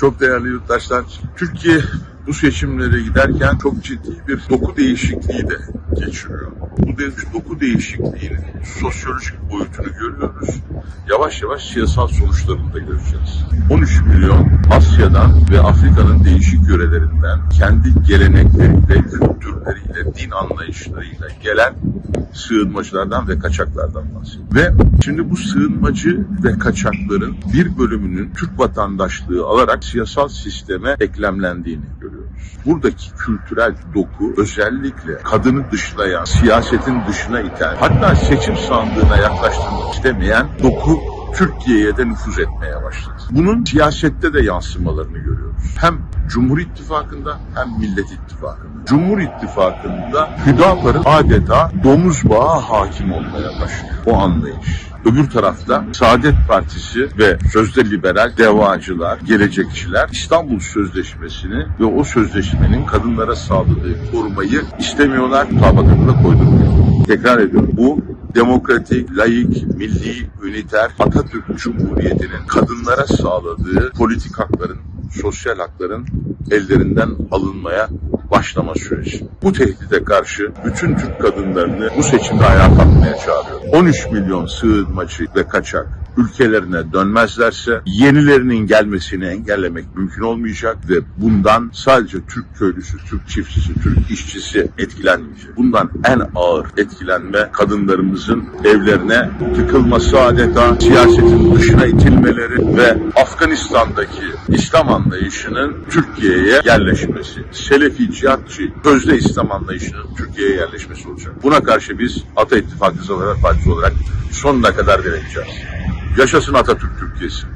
Çok değerli yurttaşlar, Türkiye bu seçimlere giderken çok ciddi bir doku değişikliği de geçiriyor. Bu de, doku değişikliğinin sosyolojik boyutunu görüyoruz. Yavaş yavaş siyasal sonuçlarını da göreceğiz. 13 milyon Asya'dan ve Afrika'nın değişik yörelerinden kendi gelenekleriyle, kültürleriyle, din anlayışlarıyla gelen sığınmacılardan ve kaçaklardan bahsediyor. Ve şimdi bu sığınmacı ve kaçakların bir bölümünün Türk vatandaşlığı alarak siyasal sisteme eklemlendiğini görüyoruz. Buradaki kültürel doku özellikle kadını dışlayan, siyasetin dışına iten, hatta seçim sandığına yaklaştırmak istemeyen doku Türkiye'ye de nüfuz etmeye başladı. Bunun siyasette de yansımalarını görüyoruz. Hem Cumhur İttifakı'nda hem Millet İttifakı'nda. Cumhur İttifakı'nda Hüdapar'ın adeta domuz bağı hakim olmaya başlıyor. O anlayış. Öbür tarafta Saadet Partisi ve sözde liberal devacılar, gelecekçiler İstanbul Sözleşmesi'ni ve o sözleşmenin kadınlara sağladığı korumayı istemiyorlar, mutabakatı da koydurmuyor. Tekrar ediyorum. Bu demokratik, laik, milli, üniter Atatürk Cumhuriyeti'nin kadınlara sağladığı politik hakların, sosyal hakların ellerinden alınmaya başlama süreci. Bu tehdide karşı bütün Türk kadınlarını bu seçimde ayağa kalkmaya çağırıyor. 13 milyon sığınmacı ve kaçak ülkelerine dönmezlerse yenilerinin gelmesini engellemek mümkün olmayacak ve bundan sadece Türk köylüsü, Türk çiftçisi, Türk işçisi etkilenmeyecek. Bundan en ağır etkilenme kadınlarımızın evlerine tıkılması adeta siyasetin dışına itilmeleri ve Afganistan'daki İslam anlayışının Türkiye'ye yerleşmesi. Selefi, cihatçı, sözde İslam anlayışının Türkiye'ye yerleşmesi olacak. Buna karşı biz Ata İttifakı Zafer Partisi olarak sonuna kadar direneceğiz. Yaşasın Atatürk Türkiye'si.